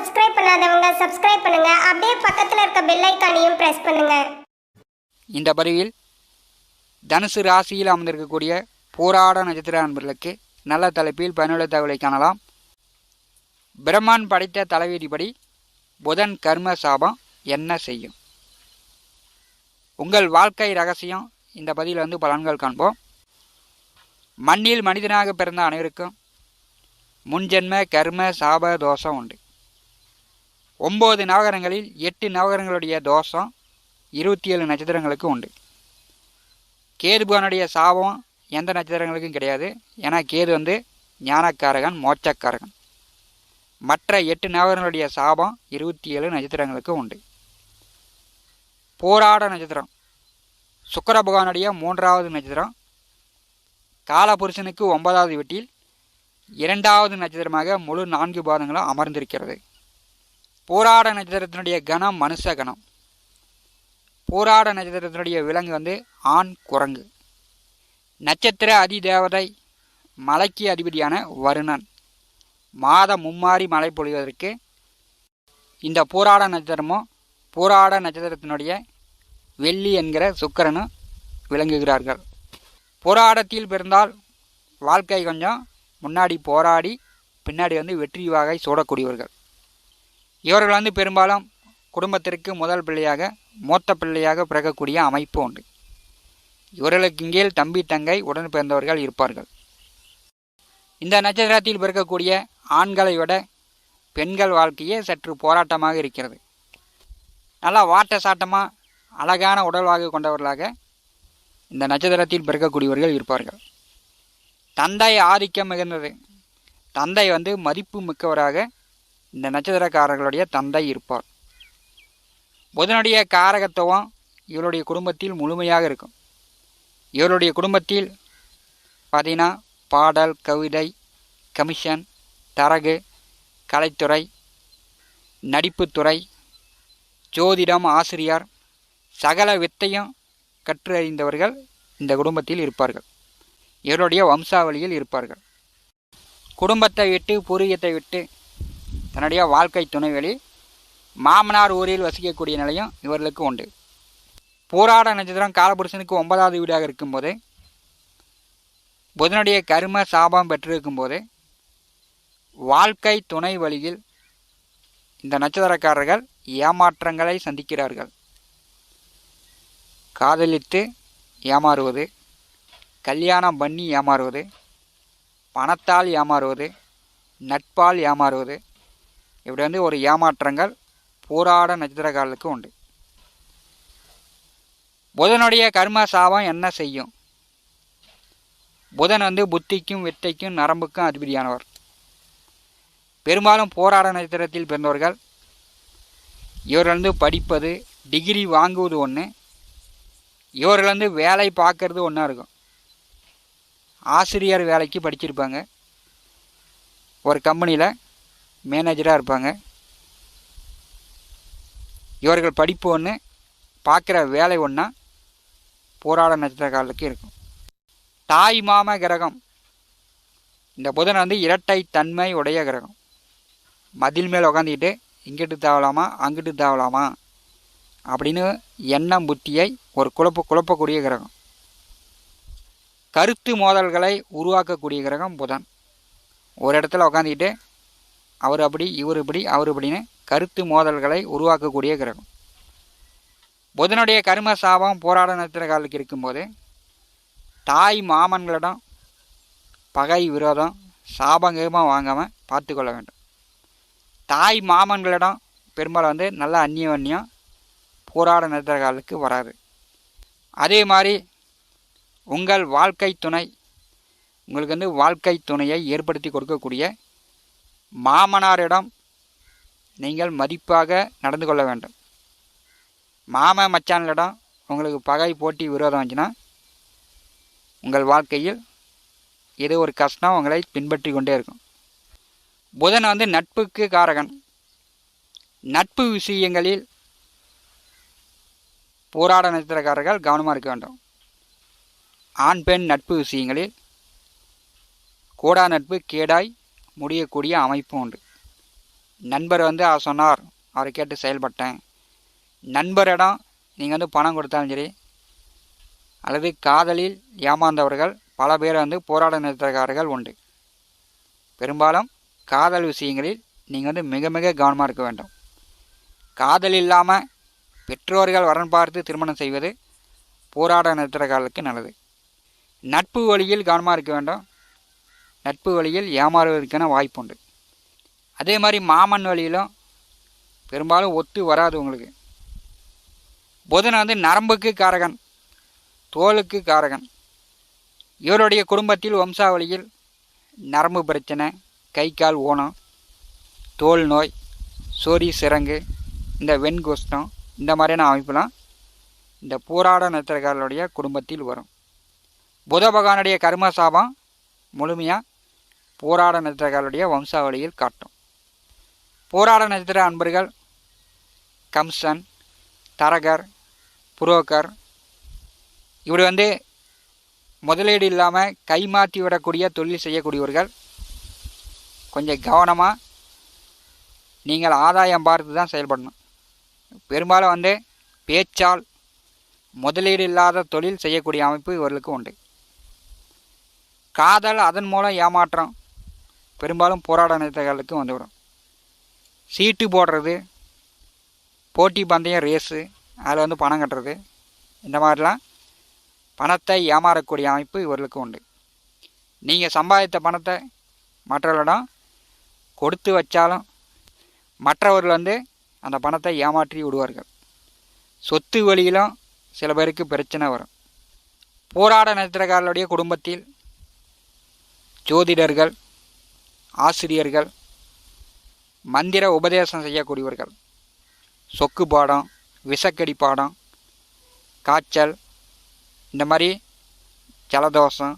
Subscribe பண்ணாதவங்க subscribe பண்ணுங்க. அப்படியே பக்கத்தில் இருக்க பெல் ஐக்கானையும் பிரஸ் பண்ணுங்க. இந்த பதிவில் தனுசு ராசியில் அமர்ந்திருக்கக்கூடிய போராட நட்சத்திர நண்பர்களுக்கு நல்ல தலைப்பில் பயனுள்ள தகவலை காணலாம். பிரம்மான் படைத்த தலைவீதிப்படி புதன் கர்ம சாபம் என்ன செய்யும்? உங்கள் வாழ்க்கை ரகசியம் இந்த பதிவில் வந்து பலன்கள் காண்போம். மண்ணில் மனிதனாக பிறந்த அனைவருக்கும் முன்ஜென்ம கர்ம சாப தோஷம் உண்டு. ஒம்பது நவகரங்களில் எட்டு நவகரங்களுடைய தோஷம் இருபத்தி ஏழு நட்சத்திரங்களுக்கு உண்டு. கேதுபவனுடைய சாபம் எந்த நட்சத்திரங்களுக்கும் கிடையாது. ஏன்னா கேது வந்து ஞானக்காரகன் மோட்சக்காரகன். மற்ற எட்டு நவகரங்களுடைய சாபம் இருபத்தி ஏழு நட்சத்திரங்களுக்கு உண்டு. போராட நட்சத்திரம். சுக்கர பகவானுடைய மூன்றாவது நட்சத்திரம். காலபுருஷனுக்கு ஒன்பதாவது வீட்டில் இரண்டாவது நட்சத்திரமாக முழு நான்கு பாதங்களும் அமர்ந்திருக்கிறது. போராட நட்சத்திரத்தினுடைய கணம் மனுஷ கணம். போராட நட்சத்திரத்தினுடைய விலங்கு வந்து ஆண் குரங்கு. நட்சத்திர அதிதேவதை மலைக்கு அதிபதியான வருணன். மாத மும்மாறி மழை பொழிவதற்கு இந்த போராட நட்சத்திரமும் போராட நட்சத்திரத்தினுடைய வெள்ளி என்கிற சுக்கரனும் விளங்குகிறார்கள். போராடத்தில் பிறந்தால் வாழ்க்கை கொஞ்சம் முன்னாடி போராடி பின்னாடி வந்து வெற்றி வாகை சூடக்கூடியவர்கள். இவர்கள் வந்து பெரும்பாலும் குடும்பத்திற்கு முதல் பிள்ளையாக மூத்த பிள்ளையாக பிறக்கக்கூடிய அமைப்பு உண்டு. இவர்களுக்கு கீழ் தம்பி தங்கை உடன் பிறந்தவர்கள் இருப்பார்கள். இந்த நட்சத்திரத்தில் பிறக்கக்கூடிய ஆண்களை விட பெண்கள் வாழ்க்கையே சற்று போராட்டமாக இருக்கிறது. நல்லா வாட்ட சாட்டமாக அழகான உடல்வாக கொண்டவர்களாக இந்த நட்சத்திரத்தில் பிறக்கக்கூடியவர்கள் இருப்பார்கள். தந்தை ஆதிக்கம் மிகுந்தது. தந்தை வந்து மதிப்பு மிக்கவராக இந்த நட்சத்திரக்காரர்களுடைய தந்தை இருப்பார். புதனுடைய காரகத்துவம் இவருடைய குடும்பத்தில் முழுமையாக இருக்கும். இவருடைய குடும்பத்தில் பார்த்தீங்கன்னா பாடல் கவிதை கமிஷன் தரகு கலைத்துறை நடிப்புத்துறை ஜோதிடம் ஆசிரியர் சகல வித்தையும் கற்று அறிந்தவர்கள் இந்த குடும்பத்தில் இருப்பார்கள். இவருடைய வம்சாவளியில் இருப்பார்கள். குடும்பத்தை விட்டு பூர்வீகத்தை விட்டு தன்னுடைய வாழ்க்கை துணைவெளி மாமனார் ஊரில் வசிக்கக்கூடிய நிலையும் இவர்களுக்கு உண்டு. போராட நட்சத்திரம் காலபுருஷனுக்கு ஒன்பதாவது வீடாக இருக்கும்போது புதனுடைய கரும சாபம் பெற்றிருக்கும்போது வாழ்க்கை துணை வழியில் இந்த நட்சத்திரக்காரர்கள் ஏமாற்றங்களை சந்திக்கிறார்கள். காதலித்து ஏமாறுவது கல்யாணம் பண்ணி ஏமாறுவது பணத்தால் ஏமாறுவது நட்பால் ஏமாறுவது இப்படி வந்து ஒரு ஏமாற்றங்கள் போராட நட்சத்திரக்காரர்களுக்கு உண்டு. புதனுடைய கர்ம சாபம் என்ன செய்யும்? புதன் வந்து புத்திக்கும் வித்தைக்கும் நரம்புக்கும் அதிபதியானவர். பெரும்பாலும் போராட நட்சத்திரத்தில் பிறந்தவர்கள். இவர்கள் வந்து படிப்பது டிகிரி வாங்குவது ஒன்று இவர்கள் வந்து வேலை பார்க்கறது ஒன்றா இருக்கும். ஆசிரியர் வேலைக்கு படிச்சிருப்பாங்க. ஒரு கம்பெனியில் மேனேஜராக இருப்பாங்க. இவர்கள் படிப்பு ஒன்று பார்க்குற வேலை ஒன்றா போராட நட்சத்திரக்காரர்களுக்கு இருக்கும். தாய் மாம கிரகம். இந்த புதன் வந்து இரட்டை தன்மை உடைய கிரகம். மதில் மேல் உக்காந்துக்கிட்டு இங்கிட்டு தாவலாமா? அங்கிட்டு தாவலாமா? அப்படின்னு எண்ணம் புத்தியை ஒரு குழப்ப குழப்பக்கூடிய கிரகம். கருத்து மோதல்களை உருவாக்கக்கூடிய கிரகம் புதன். ஒரு இடத்துல உக்காந்துக்கிட்டு அவர் அப்படி இவர் இப்படி அவர் இப்படின்னு கருத்து மோதல்களை உருவாக்கக்கூடிய கிரகம். புதனுடைய கரும சாபம் போராட நட்சத்திரக்காரர்களுக்கு இருக்கும்போது தாய் மாமன்களிடம் பகை விரோதம் சாபங்கமாக வாங்காமல் பார்த்து கொள்ள வேண்டும். தாய் மாமன்களிடம் பெரும்பாலும் வந்து நல்ல அந்நியவன்யம் போராட நட்சத்திரக்காரர்களுக்கு வராது. அதே மாதிரி உங்கள் வாழ்க்கை துணை உங்களுக்கு வந்து வாழ்க்கை துணையை ஏற்படுத்தி கொடுக்கக்கூடிய மாமனாரிடம் நீங்கள் மதிப்பாக நடந்து கொள்ள வேண்டும். மாம மச்சான்களிடம் உங்களுக்கு பகை போட்டி விரோதம் வந்துச்சுன்னா உங்கள் வாழ்க்கையில் ஏதோ ஒரு கஷ்டம் உங்களை பின்பற்றி கொண்டே இருக்கும். புதன் வந்து நட்புக்கு காரகன். நட்பு விஷயங்களில் போராட நட்சத்திரக்காரர்கள் கவனமாக இருக்க வேண்டும். ஆண் பெண் நட்பு விஷயங்களில் கூடா நட்பு கேடாய் முடியக்கூடிய அமைப்பு உண்டு. நண்பர் வந்து அவர் சொன்னார் அவரை கேட்டு செயல்பட்டேன். நண்பரிடம் நீங்கள் வந்து பணம் கொடுத்தாலும் சரி அல்லது காதலில் ஏமாந்தவர்கள் பல பேர் வந்து போராட நிறுத்தக்காரர்கள் உண்டு. பெரும்பாலும் காதல் விஷயங்களில் நீங்கள் வந்து மிக மிக கவனமாக இருக்க வேண்டும். காதல் இல்லாமல் பெற்றோர்கள் வரன் பார்த்து திருமணம் செய்வது போராட நிறுத்தக்காரர்களுக்கு நல்லது. நட்பு வழியில் கவனமாக இருக்க வேண்டும். நட்பு வழியில் ஏமாறுவதற்கான வாய்ப்பு உண்டு அதே மாதிரி மாமன் வழியிலும் பெரும்பாலும் ஒத்து வராது உங்களுக்கு. புதன் வந்து நரம்புக்கு காரகன் தோலுக்கு காரகன். இவருடைய குடும்பத்தில் வம்சாவளியில் நரம்பு பிரச்சனை கை கால் ஊனம் தோல் நோய் சொறி சிறங்கு இந்த வெண்கோஷ்டம் இந்த மாதிரியான அமைப்புலாம் இந்த போராட நத்திரக்காரர்களுடைய குடும்பத்தில் வரும். புத பகவானுடைய கர்ம சாபம் முழுமையாக போராட நட்சத்திரங்களுடைய வம்சாவளியில் காட்டும். போராட நட்சத்திர அன்பர்கள் கம்சன் தரகர் புரோக்கர் இப்படி வந்து முதலீடு இல்லாமல் கை மாற்றி விடக்கூடிய தொழில் செய்யக்கூடியவர்கள். கொஞ்சம் கவனமாக நீங்கள் ஆதாயம் பார்த்து தான் செயல்படணும். பெரும்பாலும் வந்து பேச்சால் முதலீடு இல்லாத தொழில் செய்யக்கூடிய அமைப்பு இவர்களுக்கு உண்டு. காதல் அதன் மூலம் ஏமாற்றம் பெரும்பாலும் போராட நிறுத்தங்களுக்கு வந்துவிடும். சீட்டு போடுறது போட்டி பந்தயம் ரேஸு அதில் வந்து பணம் கட்டுறது இந்த மாதிரிலாம் பணத்தை ஏமாறக்கூடிய அமைப்பு இவர்களுக்கு உண்டு. நீங்கள் சம்பாதித்த பணத்தை மற்றவர்களிடம் கொடுத்து வச்சாலும் மற்றவர்கள் வந்து அந்த பணத்தை ஏமாற்றி விடுவார்கள். சொத்து வழியிலும் சில பேருக்கு பிரச்சனை வரும். போராட நட்சத்திரக்காரர்களுடைய குடும்பத்தில் ஜோதிடர்கள் ஆசிரியர்கள் மந்திர உபதேசம் செய்யக்கூடியவர்கள் சொக்கு பாடம் விஷக்கடி பாடம் காய்ச்சல் இந்த மாதிரி ஜலதோஷம்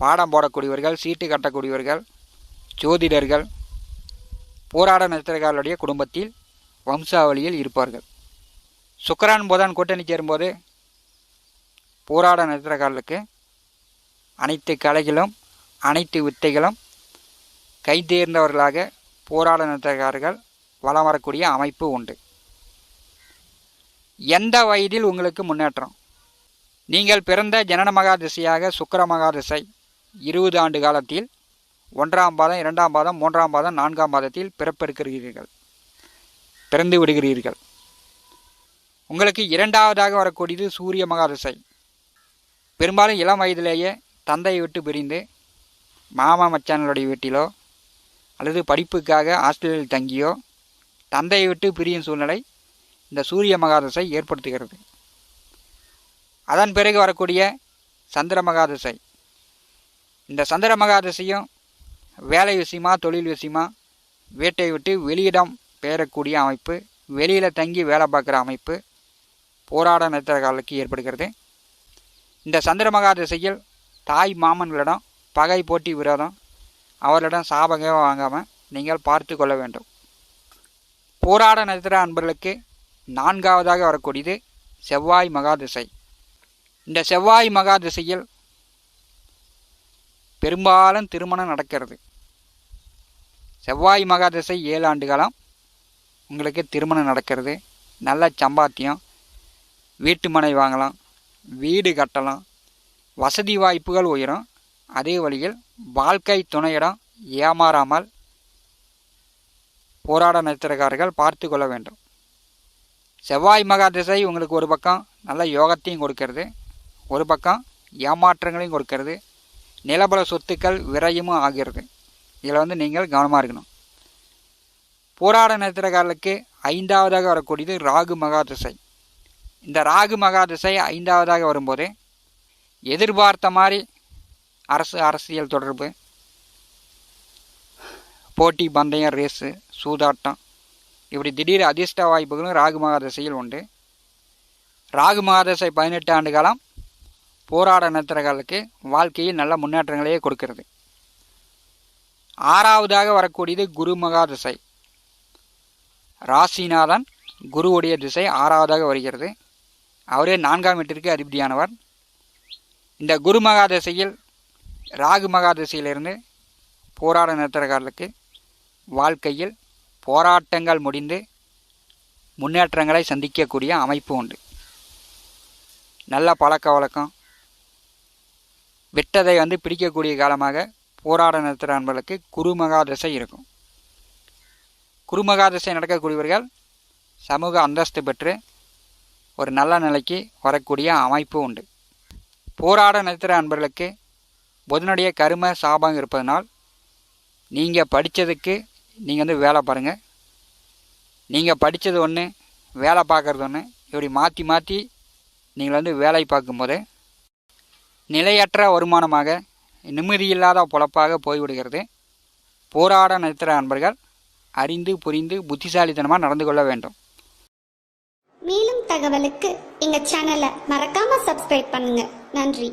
பாடம் போடக்கூடியவர்கள் சீட்டு கட்டக்கூடியவர்கள் ஜோதிடர்கள் போராட நட்சத்திரக்காரர்களுடைய குடும்பத்தில் வம்சாவளியில் இருப்பார்கள். சுக்கரான் புதன் கூட்டணி சேரும்போது போராட நட்சத்திரக்காரர்களுக்கு அனைத்து கலைகளும் அனைத்து வித்தைகளும் கைதேர்ந்தவர்களாக போராட நட்சத்திரக்காரர்கள் வலம் வரக்கூடிய அமைப்பு உண்டு. எந்த வயதில் உங்களுக்கு முன்னேற்றம்? நீங்கள் பிறந்த ஜனன மகா திசையாக சுக்கர மகா திசை இருபது ஆண்டு காலத்தில் ஒன்றாம் பாதம் இரண்டாம் பாதம் மூன்றாம் பாதம் நான்காம் பாதத்தில் பிறப்பெடுக்கிறீர்கள். பிறந்து விடுகிறீர்கள். உங்களுக்கு இரண்டாவதாக வரக்கூடியது சூரிய மகாதிசை. பெரும்பாலும் இளம் வயதிலேயே தந்தையை விட்டு பிரிந்து மாமா மச்சான்களுடைய வீட்டிலோ அல்லது படிப்புக்காக ஹாஸ்டலில் தங்கியோ தந்தையை விட்டு பிரியும் சூழ்நிலை இந்த சூரிய மகாதசை ஏற்படுத்துகிறது. அதன் பிறகு வரக்கூடிய சந்திர மகாதசை. இந்த சந்திர மகாதசையும் வேலை விஷயமா தொழில் விஷயமா வீட்டை விட்டு வெளியிடம் பெயரக்கூடிய அமைப்பு வெளியில் தங்கி வேலை பார்க்குற அமைப்பு போராட நட்சத்திரக்காலுக்கு ஏற்படுகிறது. இந்த சந்திர மகாதசையில் தாய் மாமன்களிடம் பகை போட்டி விரோதம் அவர்களிடம் சாபகம் வாங்காமல் நீங்கள் பார்த்து கொள்ள வேண்டும். போராட நட்சத்திர அன்பர்களுக்கு நான்காவதாக வரக்கூடியது செவ்வாய் மகாதிசை இந்த செவ்வாய் மகாதிசையில் பெரும்பாலும் திருமணம் நடக்கிறது. செவ்வாய் மகாதிசை ஏழு ஆண்டு காலம் உங்களுக்கு திருமணம் நடக்கிறது. நல்ல சம்பாத்தியம் வீட்டு மனை வாங்கலாம் வீடு கட்டலாம் வசதி வாய்ப்புகள் உயரும். அதே வழியில் வாழ்க்கை துணையிடம் ஏமாறாமல் போராட நட்சத்திரக்காரர்கள் பார்த்து கொள்ள வேண்டும். செவ்வாய் மகா திசை உங்களுக்கு ஒரு பக்கம் நல்ல யோகத்தையும் கொடுக்கறது ஒரு பக்கம் ஏமாற்றங்களையும் கொடுக்கறது நிலபல சொத்துக்கள் விரயமும் ஆகிறது. இதில் வந்து நீங்கள் கவனமாக இருக்கணும். போராட நட்சத்திரக்காரர்களுக்கு ஐந்தாவதாக வரக்கூடியது ராகு மகா திசை. இந்த ராகு மகா திசை ஐந்தாவதாக வரும்போது எதிர்பார்த்த மாதிரி அரசு அரசியல் தொடர்பு. போட்டி பந்தயம் ரேஸு சூதாட்டம். இப்படி திடீர் அதிர்ஷ்ட வாய்ப்புகளும் ராகு மகாதசையில் உண்டு. ராகு மகாதசை பதினெட்டு ஆண்டு காலம் போராட நட்சத்திரங்களுக்கு வாழ்க்கையில் நல்ல முன்னேற்றங்களையே கொடுக்கிறது. ஆறாவதாக வரக்கூடியது குரு மகாதசை. ராசிநாதன் குருவுடைய திசை ஆறாவதாக வருகிறது. அவரே நான்காம் வீட்டிற்கு அதிபதியானவர். இந்த குரு மகாதசையில் ராகு மகாதசையிலிருந்து போராட நட்சத்திரக்காரர்களுக்கு வாழ்க்கையில் போராட்டங்கள் முடிந்து முன்னேற்றங்களை சந்திக்கக்கூடிய அமைப்பு உண்டு. நல்ல பழக்க வழக்கம். விட்டதை வந்து பிடிக்கக்கூடிய காலமாக போராட நிறுத்துகிற அன்பர்களுக்கு குருமகாதசை இருக்கும். குருமகாதசை நடக்கக்கூடியவர்கள் சமூக அந்தஸ்து பெற்று ஒரு நல்ல நிலைக்கு வரக்கூடிய அமைப்பு உண்டு. போராட நிறுத்துகிற அன்பர்களுக்கு புதனுடைய கரும சாபம் இருப்பதனால் நீங்கள் படித்ததுக்கு நீங்கள் வந்து வேலை பாருங்கள் நீங்கள் படித்தது ஒன்று வேலை பார்க்குறது ஒன்று இப்படி மாற்றி மாற்றி நீங்கள் வந்து வேலை பார்க்கும்போது நிலையற்ற வருமானமாக நிம்மதியில்லாத பொழப்பாக போய்விடுகிறது. போராட நிறுத்துகிற நண்பர்கள் அறிந்து புரிந்து புத்திசாலித்தனமாக நடந்து கொள்ள வேண்டும். மேலும் தகவலுக்கு எங்கள் சேனலை மறக்காமல் சப்ஸ்கிரைப் பண்ணுங்கள் நன்றி.